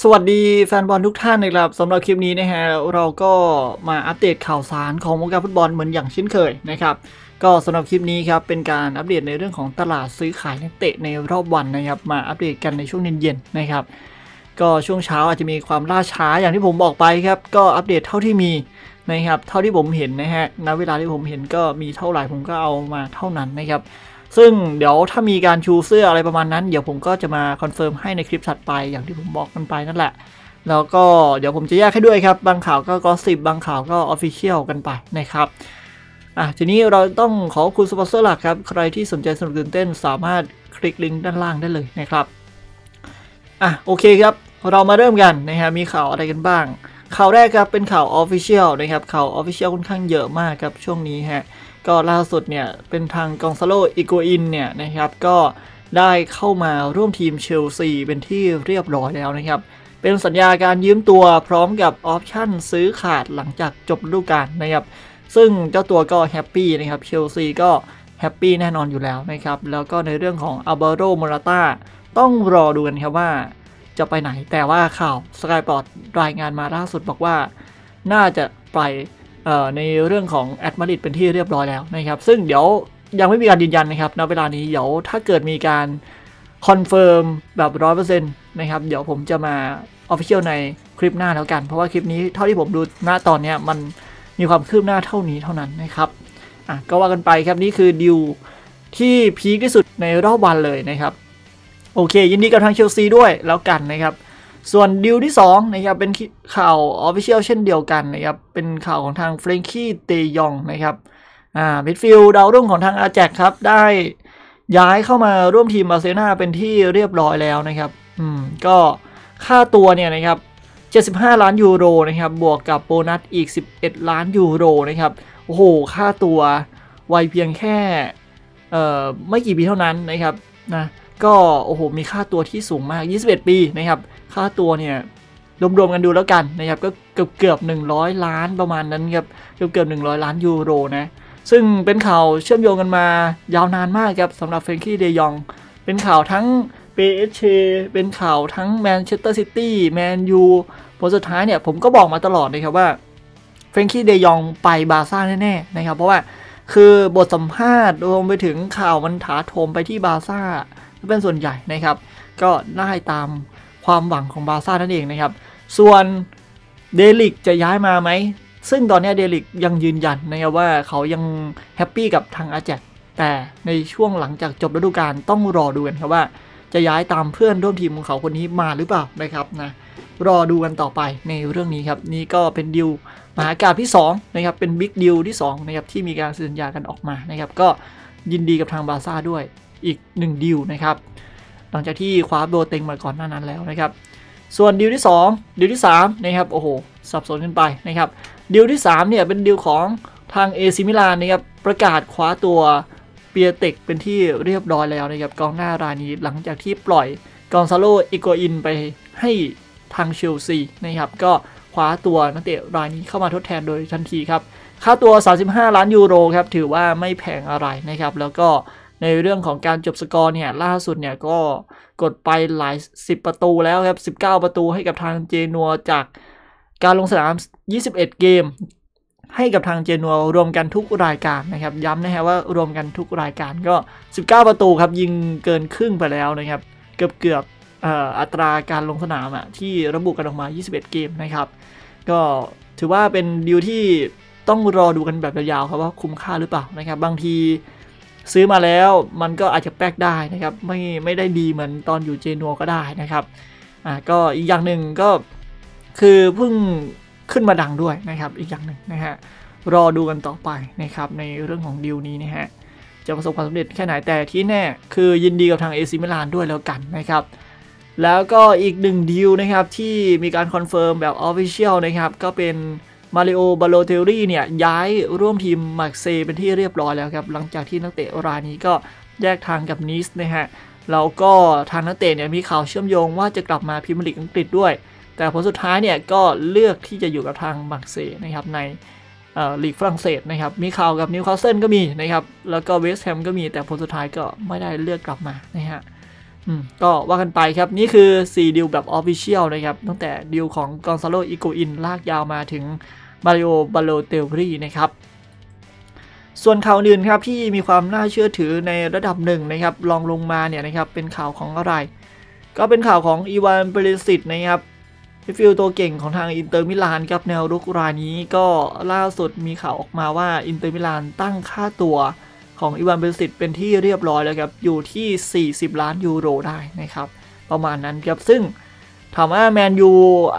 สวัสดีแฟนบอลทุกท่านนะครับสำหรับคลิปนี้นะฮะเราก็มาอัปเดตข่าวสารของวงการฟุตบอลเหมือนอย่างเช่นเคยนะครับก็สำหรับคลิปนี้ครับเป็นการอัปเดตในเรื่องของตลาดซื้อขายนักเตะในรอบวันนะครับมาอัปเดตกันในช่วงเย็นๆนะครับ ก็ช่วงเช้าอาจจะมีความล่าช้าอย่างที่ผมบอกไปครับก็อัปเดตเท่าที่มีนะครับเท่าที่ผมเห็นนะฮะณเวลาที่ผมเห็นก็มีเท่าไหร่ผมก็เอามาเท่านั้นนะครับ ซึ่งเดี๋ยวถ้ามีการชูเสื้ออะไรประมาณนั้น เดี๋ยวผมก็จะมาคอนเฟิร์มให้ในคลิปถัดไปอย่างที่ผมบอกกันไปนั่นแหละ แล้วก็เดี๋ยวผมจะแยกให้ด้วยครับ บางข่าวก็กอสิบบางข่าวก็ออฟฟิเชียลกันไปนะครับอะทีนี้เราต้องขอคุณสปอนเซอร์หลักครับ ใครที่สนใจสนุกตื่นเต้นสามารถคลิกลิงก์ด้านล่างได้เลยนะครับอะโอเคครับ เรามาเริ่มกันนะฮะมีข่าวอะไรกันบ้าง ข่าวแรกครับเป็นข่าวออฟฟิเชียลนะครับข่าวออฟฟิเชียลค่อนข้างเยอะมากครับช่วงนี้ฮะก็ล่าสุดเนี่ยเป็นทางกองซาโลอิโกอินเนี่ยนะครับก็ได้เข้ามาร่วมทีมเชลซีเป็นที่เรียบร้อยแล้วนะครับ เป็นสัญญาการยืมตัวพร้อมกับออปชั่นซื้อขาดหลังจากจบฤดูกาลนะครับ ซึ่งเจ้าตัวก็แฮปปี้นะครับเชลซีก็แฮปปี้แน่นอนอยู่แล้วนะครับ แล้วก็ในเรื่องของอัลเบโรโมราตาต้องรอดูกันครับว่า จะไปไหน แต่ว่าข่าวสกายปอร์ตรายงานมาล่าสุดบอกว่า น่าจะไปในเรื่องของแอดมาริดเป็นที่เรียบร้อยแล้วนะครับ ซึ่งเดี๋ยวยังไม่มีการยืนยันนะครับณเวลานี้เดี๋ยวถ้าเกิดมีการคอนเฟิร์มแบบร้อยเปอร์เซ็นต์นะครับ เดี๋ยวผมจะมาออฟฟิเชียลในคลิปหน้าแล้วกัน เพราะว่าคลิปนี้เท่าที่ผมดูหน้าตอนนี้มันมีความคืบหน้าเท่านี้เท่านั้นนะครับอะก็ว่ากันไปครับนี่คือดิวที่พีคที่สุดในรอบวันเลยนะครับ โอเค ยินดีกับทางเชลซีด้วยแล้วกันนะครับ ส่วนดิวที่2นะครับเป็นข่าวออฟฟิเชียลเช่นเดียวกันนะครับ เป็นข่าวของทางเฟรนคี้เตยองนะครับอ่ามิดฟิลด์ดาวรุ่งของทางอาแจกครับ ได้ย้ายเข้ามาร่วมทีมบาร์เซโลนาเป็นที่เรียบร้อยแล้วนะครับ อืม ก็ค่าตัวเนี่ยนะครับ75 ล้านยูโรนะครับ บวกกับโบนัสอีก 11 ล้านยูโรนะครับ โอ้โห ค่าตัววัยเพียงแค่ เอ่อ ไม่กี่ปีเท่านั้นนะครับ นะ ก็โอ้โหมีค่าตัวที่สูงมาก 21 ปีนะครับ ค่าตัวเนี่ยรวมๆกันดูแล้วกันนะครับก็เกือบเกือบ100 ล้านประมาณนั้นครับเกือบเกือบ100 ล้านยูโรนะซึ่งเป็นข่าวเชื่อมโยงกันมายาวนานมากครับสำหรับเฟรนกี้เดยอง เป็นข่าวทั้ง PSG เป็นข่าวทั้งแมนเชสเตอร์ซิตี้แมนยูผลสุดท้ายเนี่ยผมก็บอกมาตลอดนะครับว่าเฟรนกี้เดยองไปบาซ่าแน่ๆนะครับเพราะว่าคือบทสัมภาษณ์รวมไปถึงข่าวมันถาโถมไปที่บาซ่า เป็นส่วนใหญ่นะครับ ก็ได้ตามความหวังของบาซ่านั่นเองนะครับ ส่วนเดลิกจะย้ายมาไหม ซึ่งตอนนี้เดลิกยังยืนยันนะครับว่าเขายังแฮปปี้กับทางอาแจกแต่ในช่วงหลังจากจบฤดูกาลต้องรอดูกันครับว่า จะย้ายตามเพื่อนร่วมทีมของเขาคนนี้มาหรือเปล่านะครับนะรอดูกันต่อไปในเรื่องนี้ครับ นี่ก็เป็นดิวมหากาบที่2นะครับเป็นบิ๊กดิวที่2นะครับที่มีการสัญญากันออกมานะครับก็ยินดีกับทางบาซ่าด้วย อีก 1 ดิวนะครับ หลังจากที่คว้าโบเต็งมาก่อนหน้านั้นแล้วนะครับ ส่วนดิวที่ 2 ดิวที่3นะครับโอ้โหสับสนกันไปนะครับดิวที่3เนี่ยเป็นดิวของทางเอซิมิลานนะครับประกาศคว้าตัวเปียเต็กเป็นที่เรียบร้อยแล้วนะครับกองหน้ารายนี้หลังจากที่ปล่อยกองซาโลอิโกอินไปให้ทางเชลซีนะครับก็คว้าตัวนักเตะรายนี้เข้ามาทดแทนโดยทันทีครับ ค่าตัว 35 ล้านยูโรครับ ถือว่าไม่แพงอะไรนะครับ แล้วก็ ในเรื่องของการจบสกอร์เนี่ยล่าสุดเนี่ยก็กดไปหลาย 10 ประตูแล้วครับ 19 ประตูให้กับทางเจนัวจากการลงสนาม 21 เกม ให้กับทางเจนัวรวมกันทุกรายการนะครับย้ำนะฮะว่ารวมกันทุกรายการก็ 19 ประตูครับยิงเกินครึ่งไปแล้วนะครับเกือบเกือบอัตราการลงสนามอะที่ระบุกันออกมา 21 เกมนะครับ ก็ถือว่าเป็นดีลที่ต้องรอดูกันแบบยาวๆครับว่าคุ้มค่าหรือเปล่านะครับ บางที ซื้อมาแล้วมันก็อาจจะแป๊กได้นะครับไม่ไม่ได้ดีเหมือนตอนอยู่เจนัวก็ได้นะครับอ่าก็อีกอย่างหนึ่งก็คือเพิ่งขึ้นมาดังด้วยนะครับอีกอย่างหนึ่งนะฮะรอดูกันต่อไปนะครับในเรื่องของดีลนี้นะฮะจะประสบความสำเร็จแค่ไหนแต่ที่แน่คือยินดีกับทางเอซิมิลานด้วยแล้วกันนะครับแล้วก็อีกหนึ่งดีลนะครับที่มีการคอนเฟิร์มแบบออฟฟิเชียลนะครับก็เป็น มาริโอบาโลเทลลี่เนี่ยย้ายร่วมทีมมาร์เซเป็นที่เรียบร้อยแล้วครับ หลังจากที่นักเตะรายนี้ก็แยกทางกับนิสนะฮะแล้วก็ทางนักเตะเนี่ยมีข่าวเชื่อมโยงว่าจะกลับมาพรีเมียร์ลีกอังกฤษด้วย แต่ผลสุดท้ายเนี่ยก็เลือกที่จะอยู่กับทางมักเซนะครับในลีกฝรั่งเศสนะครับมีข่าวกับนิวคาสเซิลก็มีนะครับแล้วก็เวสต์แฮมก็มีแต่ผลสุดท้ายก็ไม่ได้เลือกกลับมานะฮะอืมก็ว่ากันไปครับ นี่คือ 4ดีลแบบออฟฟิเชียลนะครับ ตั้งแต่ดีลของกอนซาโลอิโกอิน ลากยาวมาถึง มาริโอบาโลเตลรีนะครับส่วนข่าวอื่นครับที่มีความน่าเชื่อถือในระดับหนึ่งนะครับลองลงมาเนี่ยนะครับเป็นข่าวของอะไร ก็เป็นข่าวของอีวานเปรสิตนะครับฟิลตัวเก่งของทางอินเตอร์มิลานครับแนวรุกรายนี้ก็ล่าสุดมีข่าวออกมาว่าอินเตอร์มิลานตั้งค่าตัวของอีวานเบลสิตเป็นที่เรียบร้อยแล้วครับอยู่ที่ 40 ล้านยูโรได้นะครับประมาณนั้นครับซึ่ง ถามว่าแมนยู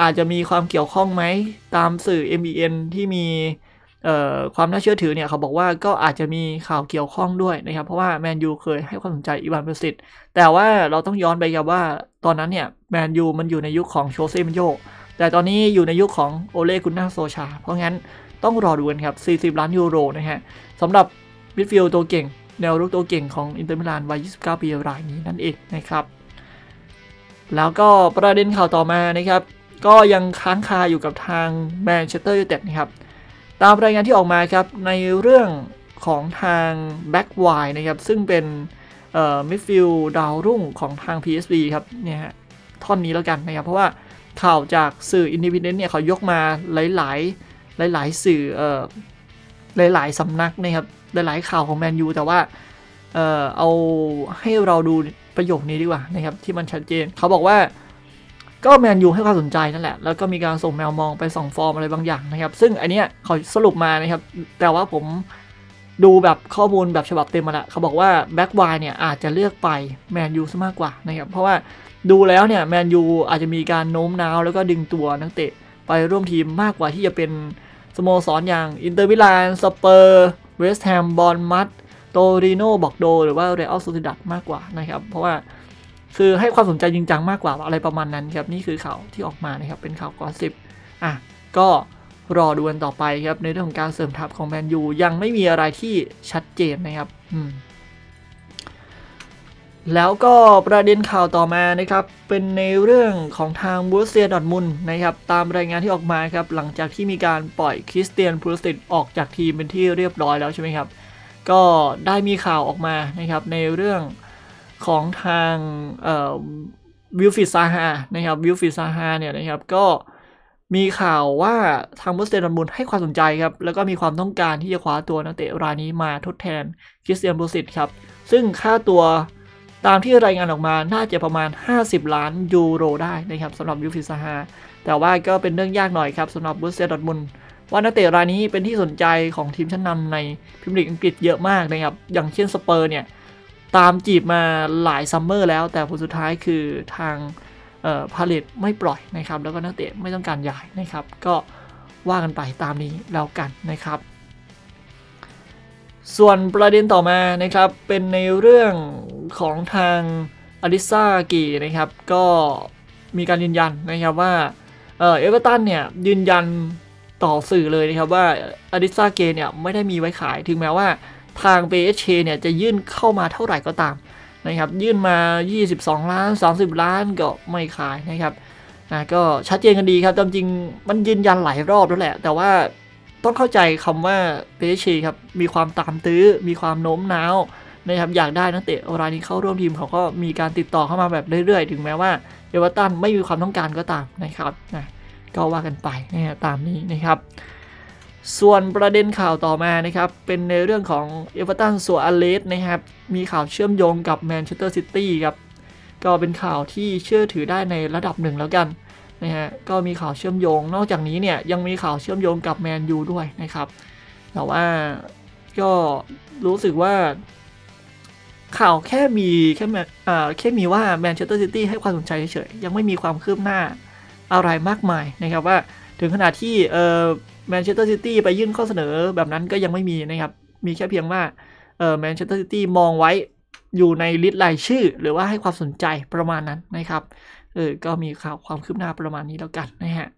อาจจะมีความเกี่ยวข้องไหม ตามสื่อ MBN ที่มีความน่าเชื่อถือเนี่ยเขาบอกว่าก็อาจจะมีข่าวเกี่ยวข้องด้วยนะครับ เพราะว่าแมนยูเคยให้ความสนใจอีวานเบลสิตแต่ว่าเราต้องย้อนไปครับว่าตอนนั้นเนี่ยแมนยูมันอยู่ในยุคของโชเซ่มิโยแต่ตอนนี้อยู่ในยุคของโอเล่กุนนาโซชา เพราะงั้นต้องรอดูกันครับ 40 ล้านยูโรนะฮะสำหรับมิดฟิลด์ตัวเก่ง แนวรุกตัวเก่งของอินเตอร์มิลานวัย 29 ปีรายนี้นั่นเองนะครับ แล้วก็ประเด็นข่าวต่อมานะครับ ก็ยังค้างคาอยู่กับทางแมนเชสเตอร์ยูไนเต็ดนะครับ ตามรายงานที่ออกมาครับ ในเรื่องของทางแบ็กไวนะครับ ซึ่งเป็นมิดฟิลด์ดาวรุ่งของทาง PSV ครับเนี่ยฮะท่อนนี้แล้วกันนะครับ เพราะว่าข่าวจากสื่ออินดิพเดนต์เนี่ยเขายกมาหลาย ๆ หลาย ๆ สื่อเอ่อหลาย ๆ สำนักนะครับหลาย ๆ ข่าวของแมนยูแต่ว่าเออเอาให้เราดู ประโยคนี้ดีกว่านะครับที่มันชัดเจน เขาบอกว่าก็แมนยูให้ความสนใจนั่นแหละ แล้วก็มีการส่งแมวมองไปส่องฟอร์มอะไรบางอย่างนะครับ ซึ่งอันเนี้ยเขาสรุปมานะครับ แต่ว่าผมดูแบบข้อมูลแบบฉบับเต็มมาละเขาบอกว่าแบ็กไวเนี่ยอาจจะเลือกไปแมนยูซะมากกว่านะครับ เพราะว่าดูแล้วเนี่ยแมนยูอาจจะมีการโน้มน้าวแล้วก็ดึงตัวนักเตะไปร่วมทีมมากกว่าที่จะเป็นสโมสรออย่างอินเตอร์มิลานสเปอร์เวสต์แฮมบอลมัด โตริโนบอกโด หรือว่าเรอัลโซซิดัดมากกว่านะครับ เพราะว่าคือให้ความสนใจจริงจังมากกว่าอะไรประมาณนั้นครับ นี่คือข่าวที่ออกมานะครับ เป็นข่าวกอสิบอะก็รอดูกันต่อไปครับ ในเรื่องของการเสริมทัพของแมนยูยังไม่มีอะไรที่ชัดเจนนะครับอืมแล้วก็ประเด็นข่าวต่อมานะครับ เป็นในเรื่องของทางบูเซียดอทมุนนะครับ ตามรายงานที่ออกมาครับ หลังจากที่มีการปล่อยคริสเตียนพูลสิตออกจากทีมเป็นที่เรียบร้อยแล้วใช่ไหมครับ ก็ได้มีข่าวออกมานะครับในเรื่องของทางวิลฟิซาฮานะครับวิลฟิซาฮาเนี่ยนะครับก็มีข่าวว่าทางบูสเตนดอทมุนให้ความสนใจครับ แล้วก็มีความต้องการที่จะคว้าตัวนักเตะรายนี้มาทดแทนคริสเตียนบูสิตครับ ซึ่งค่าตัวตามที่รายงานออกมาน่าจะประมาณ 50 ล้านยูโรได้นะครับสำหรับยูฟิซาฮาแต่ว่าก็เป็นเรื่องยากหน่อยครับสำหรับบูเซียดอทมุน ว่านักเตะรายนี้เป็นที่สนใจของทีมชั้นนำในพิมพ์ลีกอังกฤษเยอะมากนะครับ อย่างเช่นสเปอร์เนี่ย ตามจีบมาหลายซัมเมอร์แล้ว แต่ผลสุดท้ายคือทางพาเลตไม่ปล่อยนะครับ แล้วก็นักเตะไม่ต้องการย้ายนะครับ ก็ว่ากันไปตามนี้แล้วกันนะครับ ส่วนประเด็นต่อมานะครับ เป็นในเรื่องของทางอลิซากีนะครับ ก็มีการยืนยันนะครับว่าเออเอเวอร์ตันเนี่ยยืนยัน ต่อสื่อเลยนะครับว่าอลิซาเกเนี่ยไม่ได้มีไว้ขายถึงแม้ว่าทาง PSG เนี่ยจะยื่นเข้ามาเท่าไหร่ก็ตามนะครับยื่นมา 22 ล้าน 30 ล้านก็ไม่ขายนะครับนะก็ชัดเจนกันดีครับจริงมันยืนยันหลายรอบแล้วแหละ แต่ว่าต้องเข้าใจคำว่าเปเชครับมีความตามตื้อ มีความโน้มน้าวนะครับอยากได้นักเตะรายนี้เข้าร่วมทีมเขาก็มีการติดต่อเข้ามาแบบเรื่อยๆ ถึงแม้ว่าเอเวอร์ตันไม่มีความต้องการก็ตามนะครับนะ ก็ว่ากันไปนะตามนี้นะครับ ส่วนประเด็นข่าวต่อมานะครับ เป็นในเรื่องของเอเวอร์ตันส่วนอเลสนะครับ มีข่าวเชื่อมโยงกับแมนเชสเตอร์ซิตี้ครับ ก็เป็นข่าวที่เชื่อถือได้ในระดับหนึ่งแล้วกันนะฮะ ก็มีข่าวเชื่อมโยง นอกจากนี้เนี่ยยังมีข่าวเชื่อมโยงกับแมนยูด้วยนะครับ แต่ว่าก็รู้สึกว่าข่าวแค่มีแค่อ่าแค่มีว่าแมนเชสเตอร์ซิตี้ให้ความสนใจเฉยๆยังไม่มีความคืบหน้า อะไรมากมายนะครับว่าถึงขนาดที่เอ่อแมนเชสเตอร์ซิตี้ไปยื่นข้อเสนอแบบนั้นก็ยังไม่มีนะครับ มีแค่เพียงว่าเอ่อแมนเชสเตอร์ซิตี้มองไว้อยู่ในลิสต์รายชื่อ หรือว่าให้ความสนใจประมาณนั้นนะครับเออก็มีข่าวความคืบหน้าประมาณนี้แล้วกันนะฮะ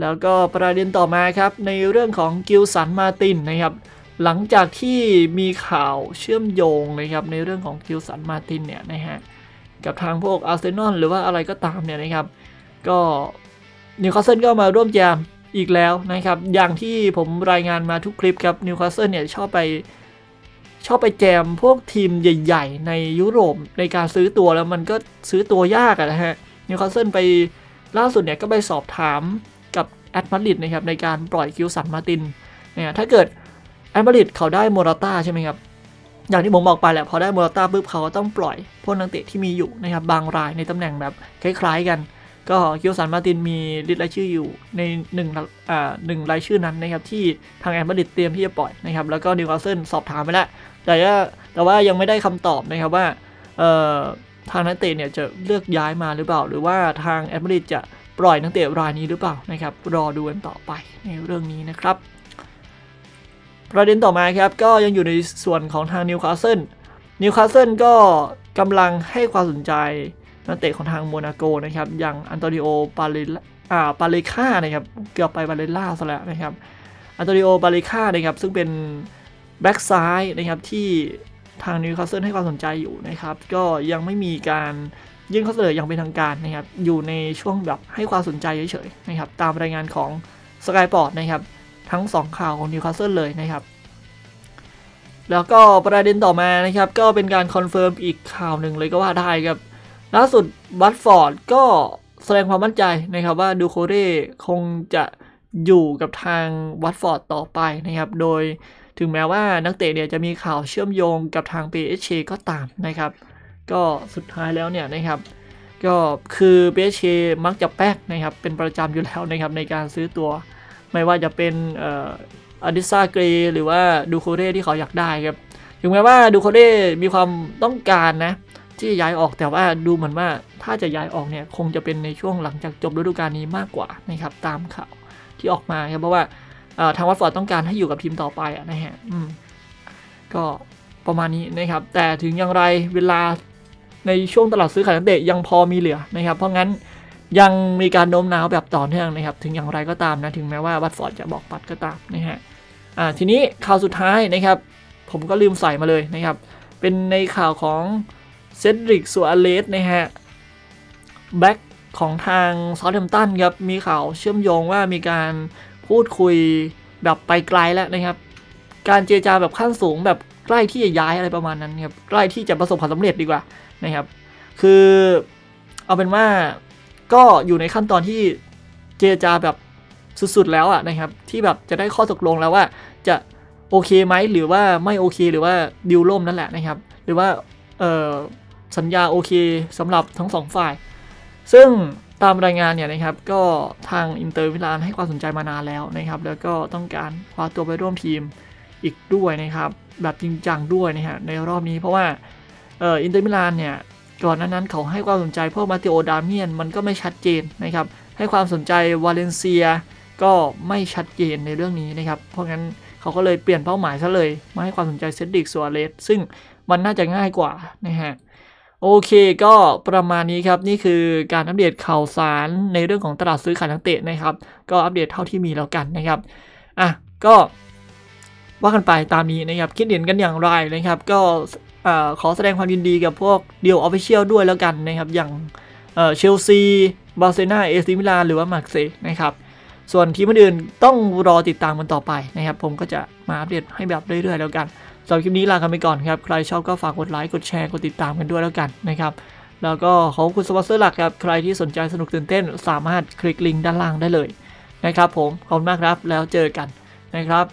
แล้วก็ประเด็นต่อมาครับ ในเรื่องของกิลสันมาตินนะครับ หลังจากที่มีข่าวเชื่อมโยงนะครับในเรื่องของกิลสันมาตินเนี่ยนะฮะกับทางพวกอาร์เซนอลหรือว่าอะไรก็ตามเนี่ยนะครับ ก็นิวคาสเซิลก็มาร่วมแจมอีกแล้วนะครับ อย่างที่ผมรายงานมาทุกคลิปครับนิวคาสเซิลเนี่ยชอบไปชอบไปแจมพวกทีมใหญ่ ๆ ในยุโรปในการซื้อตัวแล้วมันก็ซื้อตัวยากอะนะฮะนิวคาสเซิลไปล่าสุดเนี่ยก็ไปสอบถามกับแอตมาริดนะครับในการปล่อยคิวสันมาตินเนี่ยถ้าเกิดแอตมาริดเขาได้โมราต้าใช่ไหมครับอย่างที่ผมบอกไปแหละพอได้โมราต้าปุ๊บเขาก็ต้องปล่อยพวกนักเตะที่มีอยู่นะครับบางรายในตำแหน่งแบบคล้าย ๆ กัน ก็คิวสันมาตินมีลิสต์รายชื่ออยู่ในหนึ่งอ่าหนึ่งรายชื่อนั้นนะครับที่ทางแอตมาดริดเตรียมที่จะปล่อยนะครับแล้วก็นิวคาสเซิลสอบถามไปแล้วแต่ว่าแต่ว่ายังไม่ได้คำตอบนะครับว่าเอ่อทางนักเตะเนี่ยจะเลือกย้ายมาหรือเปล่า หรือว่าทางแอตมาดริดจะปล่อยนักเตะรายนี้หรือเปล่านะครับรอดูกันต่อไปในเรื่องนี้นะครับประเด็นต่อมาครับก็ยังอยู่ในส่วนของทางนิวคาสเซิลนิวคาสเซิลก็กำลังให้ความสนใจ นักเตะของทางโมนาโกนะครับอย่างอันโตนิโอปาเลอ่าปาเลค่านะครับเกือบไปปาเลล่าซะแล้วนะครับอันโตนิโอปาเลค่านะครับซึ่งเป็นแบ็กซ้ายนะครับที่ทางนิวคาสเซิลให้ความสนใจอยู่นะครับก็ยังไม่มีการยื่นข้อเสนออย่างเป็นทางการนะครับ อยู่ในช่วงแบบให้ความสนใจเฉยๆนะครับ ตามรายงานของสกายปอร์ตนะครับ ทั้ง 2 ข่าวของนิวคาสเซิลเลยนะครับ แล้วก็ประเด็นต่อมานะครับ ก็เป็นการคอนเฟิร์มอีกข่าวหนึ่งเลยก็ว่าได้ครับ ล่าสุดวัตฟอร์ดก็แสดงความมั่นใจนะครับว่าดูโคเร่คงจะอยู่กับทางวัตฟอร์ดต่อไปนะครับ โดยถึงแม้ว่านักเตะเนี่ยจะมีข่าวเชื่อมโยงกับทาง PSG ก็ตามนะครับ ก็สุดท้ายแล้วเนี่ยนะครับ ก็คือ PSG มักจะแป๊กนะครับ เป็นประจำอยู่แล้วนะครับในการซื้อตัว ไม่ว่าจะเป็นเอ่ออดิซาเกรหรือว่าดูโคเร่ที่เขาอยากได้ครับ ถึงแม้ว่าดูโคเร่มีความต้องการนะ ที่ย้ายออกแต่ว่าดูเหมือนว่าถ้าจะย้ายออกเนี่ยคงจะเป็นในช่วงหลังจากจบฤดูกาลนี้มากกว่านะครับตามข่าวที่ออกมาครับเพราะว่าทางวัตฟอร์ดต้องการให้อยู่กับทีมต่อไปอะนะฮะก็ประมาณนี้นะครับ แต่ถึงอย่างไรเวลาในช่วงตลาดซื้อขายนักเตะยังพอมีเหลือนะครับ เพราะงั้นยังมีการโน้มน้าวแบบต่อเนื่องนะครับ ถึงอย่างไรก็ตามนะถึงแม้ว่าวัตฟอร์ดจะบอกปัดก็ตามนะฮะทีนี้ข่าวสุดท้ายนะครับ ผมก็ลืมใส่มาเลยนะครับ เป็นในข่าวของ เซดริกซัวเลสนะฮะแบ็กของทางซา u ์แ m มตันครับ มีข่าวเชื่อมโยงว่ามีการพูดคุยแบบไปไกลแล้วนะครับ การเจรจาแบบขั้นสูงแบบใกล้ที่จะย้ายอะไรประมาณนั้นครับ ใกล้ที่จะประสบความสำเร็จดีกว่านะครับ คือเอาเป็นว่าก็อยู่ในขั้นตอนที่เจรจาแบบสุดๆแล้วอะนะครับ ที่แบบจะได้ข้อตกลงแล้วว่าจะโอเคไหมหรือว่าไม่โอเคหรือว่าดิวล่มนั่นแหละนะครับ หรือว่าเอ่อ สัญญาโอเคสำหรับทั้งสองฝ่าย ซึ่งตามรายงานเนี่ยนะครับก็ทางอินเตอร์มิลานให้ความสนใจมานานแล้วนะครับ แล้วก็ต้องการคว้าตัวไปร่วมทีมอีกด้วยนะครับ แบบจริงจังด้วยนะฮะในรอบนี้เพราะว่าเอ่ออินเตอร์มิลานเนี่ยก่อนหน้านั้นเขาให้ความสนใจพวกมาติโอดาเมียนมันก็ไม่ชัดเจนนะครับ ให้ความสนใจวาเลนเซียก็ไม่ชัดเจนในเรื่องนี้นะครับ เพราะงั้นเขาก็เลยเปลี่ยนเป้าหมายซะเลย มาให้ความสนใจเซดดิกซัวเรสซึ่งมันน่าจะง่ายกว่านะฮะ โอเคก็ประมาณนี้ครับ นี่คือการอัปเดตข่าวสารในเรื่องของตลาดซื้อขายนักเตะนะครับ ก็อัปเดตเท่าที่มีแล้วกันนะครับอะก็ว่ากันไปตามนี้นะครับ คิดเห็นกันอย่างไรนะครับ ก็ขอแสดงความยินดีกับพวกเดียวออฟฟิเชียลด้วยแล้วกันนะครับ อย่างเชลซีบาร์เซโลนาเอซิมิลานหรือว่ามาร์เซนะครับ ส่วนทีมอื่นต้องรอติดตามกันต่อไปนะครับ ผมก็จะมาอัปเดตให้แบบเรื่อยๆแล้วกัน สำหรับคลิปนี้ลากันไปก่อนครับ ใครชอบก็ฝากกดไลค์ กดแชร์ กดติดตามกันด้วยแล้วกันนะครับ แล้วก็ขอบคุณสปอนเซอร์หลักครับ ใครที่สนใจสนุกตื่นเต้น สามารถคลิกลิงก์ด้านล่างได้เลยนะครับผม ขอบคุณมากครับ แล้วเจอกันนะครับ